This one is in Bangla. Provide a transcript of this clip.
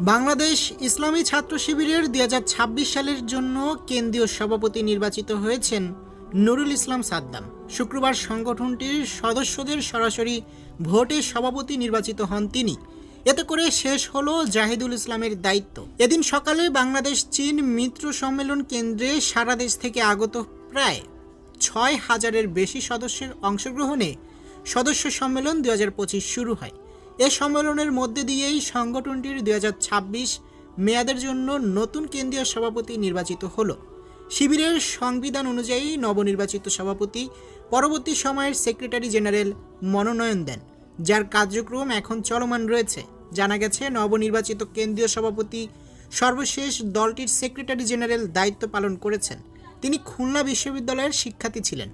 বাংলাদেশ ইসলামী ছাত্র শিবিরের দুই হাজার ছাব্বিশ সালের জন্য কেন্দ্রীয় সভাপতি নির্বাচিত হয়েছেন নুরুল ইসলাম সাদ্দাম। শুক্রবার সংগঠনটির সদস্যদের সরাসরি ভোটে সভাপতি নির্বাচিত হন তিনি। এতে করে শেষ হলো জাহিদুল ইসলামের দায়িত্ব। এদিন সকালে বাংলাদেশ চীন মিত্র সম্মেলন কেন্দ্রে সারা দেশ থেকে আগত প্রায় ছয় হাজারের বেশি সদস্যের অংশগ্রহণে সদস্য সম্মেলন দু হাজার পঁচিশ শুরু হয়। এ সম্মেলনের মধ্যে দিয়েই সংগঠনটির দু হাজার ছাব্বিশ মেয়াদের জন্য নতুন কেন্দ্রীয় সভাপতি নির্বাচিত হলো। শিবিরের সংবিধান অনুযায়ী নবনির্বাচিত সভাপতি পরবর্তী সময়ের সেক্রেটারি জেনারেল মনোনয়ন দেন। যার কার্যক্রম এখন চলমান রয়েছে। জানা গেছে, নবনির্বাচিত কেন্দ্রীয় সভাপতি সর্বশেষ দলটির সেক্রেটারি জেনারেল দায়িত্ব পালন করেছেন। তিনি খুলনা বিশ্ববিদ্যালয়ের শিক্ষার্থী ছিলেন।